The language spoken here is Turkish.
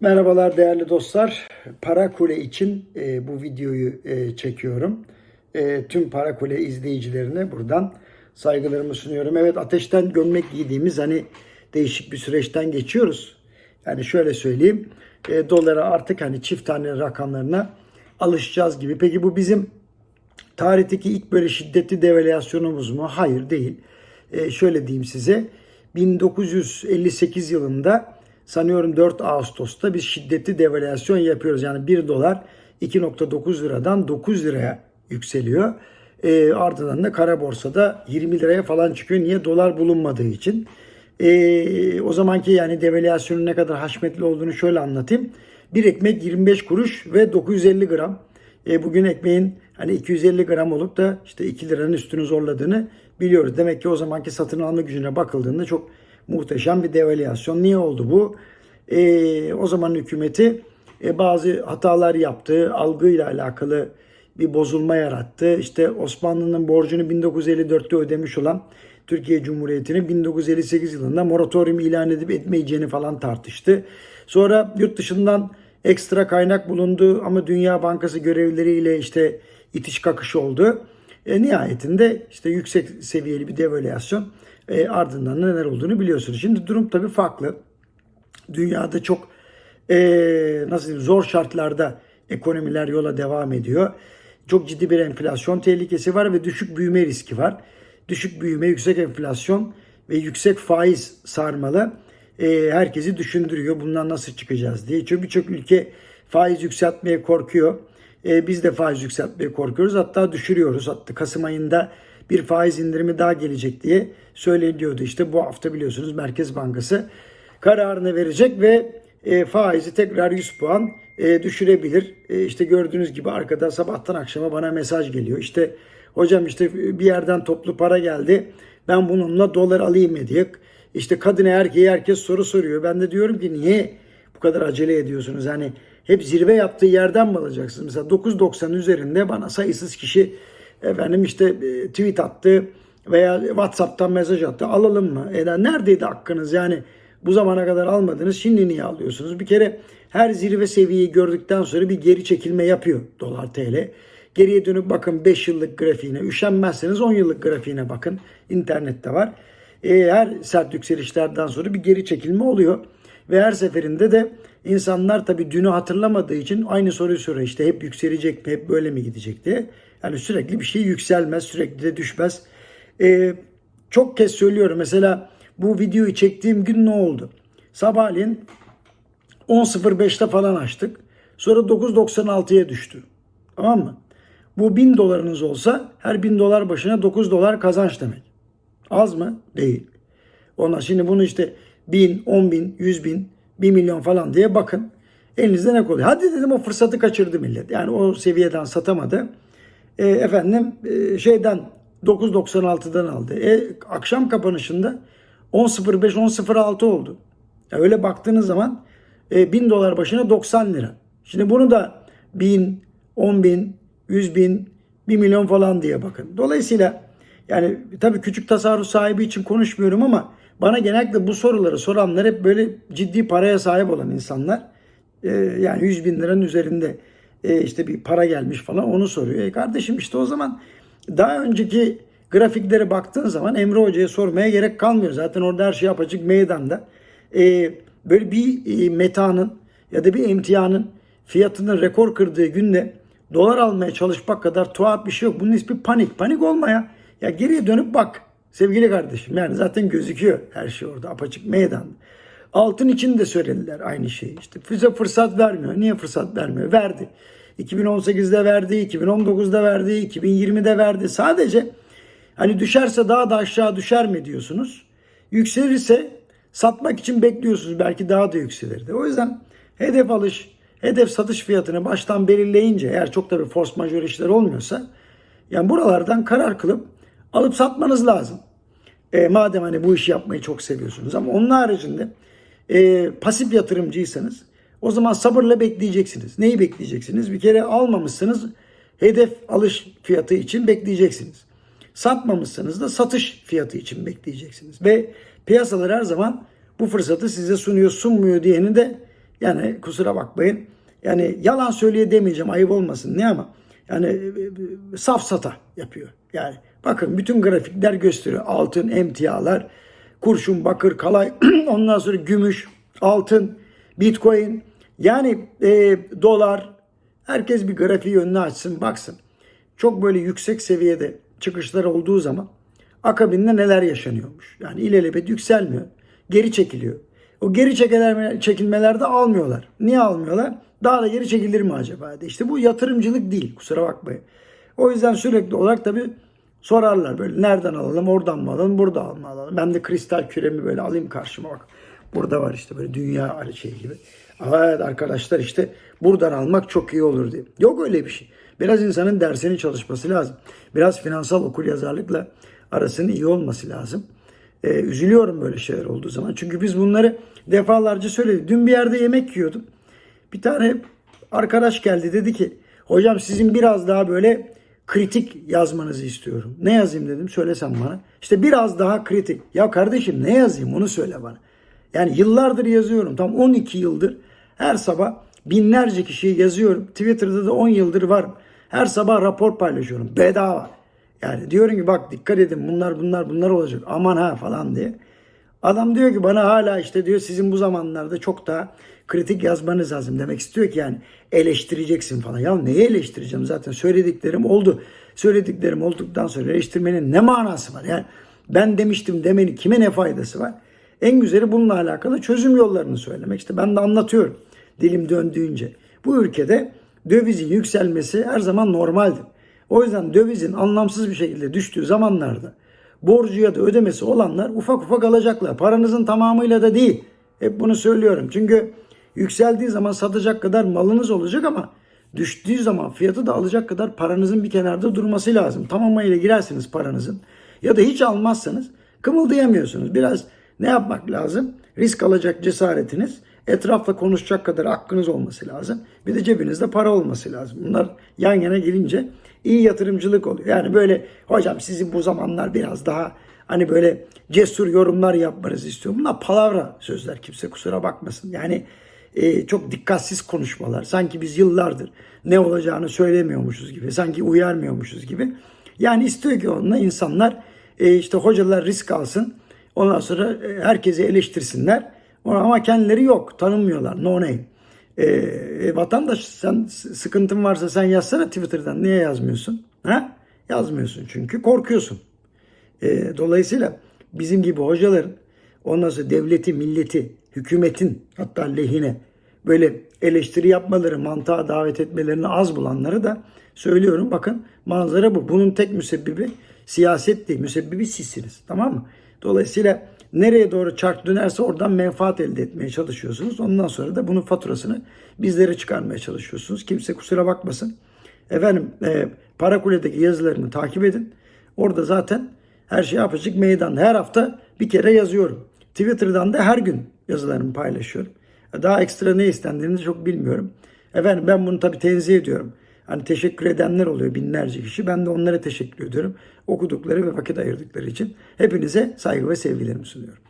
Merhabalar değerli dostlar. Para Kule için e, bu videoyu e, çekiyorum. E, tüm Para Kule izleyicilerine buradan saygılarımı sunuyorum. Evet ateşten gömlek giydiğimiz hani değişik bir süreçten geçiyoruz. Yani şöyle söyleyeyim. E, dolara artık hani çift tane rakamlarına alışacağız gibi. Peki bu bizim tarihteki ilk böyle şiddetli devalüasyonumuz mu? Hayır değil. Ee, şöyle diyeyim size. 1958 yılında sanıyorum 4 Ağustos'ta bir şiddetli devalüasyon yapıyoruz. Yani 1 dolar 2.9 liradan 9 liraya yükseliyor. Ee, ardından da kara borsada 20 liraya falan çıkıyor. Niye? Dolar bulunmadığı için. Ee, o zamanki yani devalüasyonun ne kadar haşmetli olduğunu şöyle anlatayım. Bir ekmek 25 kuruş ve 950 gram. E, bugün ekmeğin hani 250 gram olup da işte 2 liranın üstünü zorladığını biliyoruz. Demek ki o zamanki satın alma gücüne bakıldığında çok muhteşem bir devalüasyon. Niye oldu bu? E, o zaman hükümeti e, bazı hatalar yaptı. Algıyla alakalı bir bozulma yarattı. İşte Osmanlı'nın borcunu 1954'te ödemiş olan Türkiye Cumhuriyeti'nin 1958 yılında moratorium ilan edip etmeyeceğini falan tartıştı. Sonra yurt dışından ekstra kaynak bulundu ama Dünya Bankası görevlileriyle işte itiş kakış oldu. E, nihayetinde işte yüksek seviyeli bir devalüasyon e, ardından neler olduğunu biliyorsunuz. Şimdi durum tabii farklı. Dünyada çok e, nasıl diyeyim, zor şartlarda ekonomiler yola devam ediyor. Çok ciddi bir enflasyon tehlikesi var ve düşük büyüme riski var. Düşük büyüme, yüksek enflasyon ve yüksek faiz sarmalı e, herkesi düşündürüyor. Bundan nasıl çıkacağız diye. Çünkü birçok ülke faiz yükseltmeye korkuyor. E, biz de faiz yükseltmeye korkuyoruz. Hatta düşürüyoruz. Hatta Kasım ayında bir faiz indirimi daha gelecek diye söyleniyordu. İşte bu hafta biliyorsunuz Merkez Bankası kararını verecek ve e, faizi tekrar 100 puan e, düşürebilir. E, işte gördüğünüz gibi arkada sabahtan akşama bana mesaj geliyor. İşte hocam işte bir yerden toplu para geldi. Ben bununla dolar alayım mı diye. İşte kadına erkeğe herkes soru soruyor. Ben de diyorum ki niye bu kadar acele ediyorsunuz? Hani hep zirve yaptığı yerden mi alacaksınız? Mesela 9.90 üzerinde bana sayısız kişi efendim işte e, tweet attı veya WhatsApp'tan mesaj attı. Alalım mı? E, neredeydi hakkınız? Yani bu zamana kadar almadınız. Şimdi niye alıyorsunuz? Bir kere her zirve seviyeyi gördükten sonra bir geri çekilme yapıyor dolar TL. Geriye dönüp bakın 5 yıllık grafiğine. Üşenmezseniz 10 yıllık grafiğine bakın. İnternette var. E, her sert yükselişlerden sonra bir geri çekilme oluyor. Ve her seferinde de insanlar tabii dünü hatırlamadığı için aynı soruyu soruyor. İşte hep yükselecek mi, hep böyle mi gidecek diye. Yani sürekli bir şey yükselmez, sürekli de düşmez. E, çok kez söylüyorum. Mesela bu videoyu çektiğim gün ne oldu? Sabahleyin 10.05'te falan açtık. Sonra 9.96'ya düştü. Tamam mı? Bu 1000 dolarınız olsa her 1000 dolar başına 9 dolar kazanç demek. Az mı? Değil. Onlar şimdi bunu işte 1000, 10 bin, 100 bin, 1 milyon falan diye bakın. Elinizde ne koyuyor? Hadi dedim o fırsatı kaçırdı millet. Yani o seviyeden satamadı. E, efendim e, şeyden 9.96'dan aldı. E, akşam kapanışında 10.05, 10.06 oldu. Ya öyle baktığınız zaman e, 1000 dolar başına 90 lira. Şimdi bunu da 1000, 10 bin, 100 bin, 1 milyon falan diye bakın. Dolayısıyla yani tabii küçük tasarruf sahibi için konuşmuyorum ama bana genellikle bu soruları soranlar hep böyle ciddi paraya sahip olan insanlar. Ee, yani 100 bin liranın üzerinde e, işte bir para gelmiş falan onu soruyor. E kardeşim işte o zaman daha önceki grafiklere baktığın zaman Emre Hoca'ya sormaya gerek kalmıyor. Zaten orada her şey apaçık meydanda. Ee, böyle bir e, metanın ya da bir emtianın fiyatının rekor kırdığı günde dolar almaya çalışmak kadar tuhaf bir şey yok. Bunun ismi panik. Panik olmaya. Ya geriye dönüp bak sevgili kardeşim. Yani zaten gözüküyor her şey orada apaçık meydan. Altın için de söylediler aynı şeyi. İşte bize fırsat vermiyor. Niye fırsat vermiyor? Verdi. 2018'de verdi, 2019'da verdi, 2020'de verdi. Sadece hani düşerse daha da aşağı düşer mi diyorsunuz. Yükselirse satmak için bekliyorsunuz. Belki daha da yükselirdi. O yüzden hedef alış, hedef satış fiyatını baştan belirleyince eğer çok da bir force majeure işler olmuyorsa yani buralardan karar kılıp alıp satmanız lazım. E, madem hani bu işi yapmayı çok seviyorsunuz ama onun haricinde e, pasif yatırımcıysanız O zaman sabırla bekleyeceksiniz. Neyi bekleyeceksiniz? Bir kere almamışsınız hedef alış fiyatı için bekleyeceksiniz. Satmamışsınız da satış fiyatı için bekleyeceksiniz. Ve piyasalar her zaman bu fırsatı size sunuyor sunmuyor diyeni de yani kusura bakmayın. Yani yalan söyleye demeyeceğim ayıp olmasın ne ama yani e, e, safsata yapıyor. Yani bakın bütün grafikler gösteriyor. Altın, emtialar, kurşun, bakır, kalay, ondan sonra gümüş, altın, bitcoin, yani e, dolar. Herkes bir grafiği önüne açsın, baksın. Çok böyle yüksek seviyede çıkışlar olduğu zaman akabinde neler yaşanıyormuş. Yani ilelebet yükselmiyor. Geri çekiliyor. O geri çekilmelerde almıyorlar. Niye almıyorlar? Daha da geri çekilir mi acaba? İşte bu yatırımcılık değil kusura bakmayın. O yüzden sürekli olarak tabii sorarlar böyle nereden alalım oradan mı alalım buradan mı alalım. Ben de kristal küremi böyle alayım karşıma bak. Burada var işte böyle dünya şey gibi. Evet arkadaşlar işte buradan almak çok iyi olur diye. Yok öyle bir şey. Biraz insanın dersini çalışması lazım. Biraz finansal okuryazarlıkla arasının iyi olması lazım. Ee, üzülüyorum böyle şeyler olduğu zaman. Çünkü biz bunları defalarca söyledik. Dün bir yerde yemek yiyordum. Bir tane arkadaş geldi dedi ki hocam sizin biraz daha böyle kritik yazmanızı istiyorum. Ne yazayım dedim söylesem bana. İşte biraz daha kritik. Ya kardeşim ne yazayım onu söyle bana. Yani yıllardır yazıyorum. Tam 12 yıldır her sabah binlerce kişiye yazıyorum. Twitter'da da 10 yıldır varım. Her sabah rapor paylaşıyorum. Bedava. Yani diyorum ki bak dikkat edin bunlar bunlar bunlar olacak. Aman ha falan diye. Adam diyor ki bana hala işte diyor sizin bu zamanlarda çok daha kritik yazmanız lazım demek istiyor ki yani eleştireceksin falan. Ya neyi eleştireceğim zaten söylediklerim oldu. Söylediklerim olduktan sonra eleştirmenin ne manası var? Yani ben demiştim demenin kime ne faydası var? En güzeli bununla alakalı çözüm yollarını söylemek. İşte ben de anlatıyorum dilim döndüğünce. Bu ülkede dövizin yükselmesi her zaman normaldir. O yüzden dövizin anlamsız bir şekilde düştüğü zamanlarda borcu ya da ödemesi olanlar ufak ufak alacaklar. Paranızın tamamıyla da değil. Hep bunu söylüyorum. Çünkü yükseldiği zaman satacak kadar malınız olacak ama düştüğü zaman fiyatı da alacak kadar paranızın bir kenarda durması lazım. Tamamıyla girersiniz paranızın. Ya da hiç almazsanız kımıldayamıyorsunuz. Biraz ne yapmak lazım? Risk alacak cesaretiniz, etrafla konuşacak kadar hakkınız olması lazım. Bir de cebinizde para olması lazım. Bunlar yan yana gelince iyi yatırımcılık oluyor. Yani böyle hocam sizin bu zamanlar biraz daha hani böyle cesur yorumlar yapmanızı istiyorum. Bunlar palavra sözler kimse kusura bakmasın. Yani e, çok dikkatsiz konuşmalar. Sanki biz yıllardır ne olacağını söylemiyormuşuz gibi. Sanki uyarmıyormuşuz gibi. Yani istiyor ki onunla insanlar e, işte hocalar risk alsın. Ondan sonra e, herkesi eleştirsinler. Ama kendileri yok. Tanınmıyorlar. No name. E, e, vatandaş sen sıkıntın varsa sen yazsana Twitter'dan. Niye yazmıyorsun? Ha? Yazmıyorsun çünkü korkuyorsun. E, dolayısıyla bizim gibi hocaların ondan sonra devleti, milleti, hükümetin hatta lehine böyle eleştiri yapmaları, mantığa davet etmelerini az bulanları da söylüyorum. Bakın manzara bu. Bunun tek müsebbibi siyaset değil. Müsebbibi sizsiniz. Tamam mı? Dolayısıyla nereye doğru çark dönerse oradan menfaat elde etmeye çalışıyorsunuz. Ondan sonra da bunun faturasını bizlere çıkarmaya çalışıyorsunuz. Kimse kusura bakmasın. Efendim e, Parakule'deki yazılarımı takip edin. Orada zaten her şey yapacak meydan. Her hafta bir kere yazıyorum. Twitter'dan da her gün yazılarımı paylaşıyorum. Daha ekstra ne istendiğini çok bilmiyorum. Efendim ben bunu tabii tenzih ediyorum. Hani teşekkür edenler oluyor binlerce kişi. Ben de onlara teşekkür ediyorum okudukları ve vakit ayırdıkları için hepinize saygı ve sevgilerimi sunuyorum.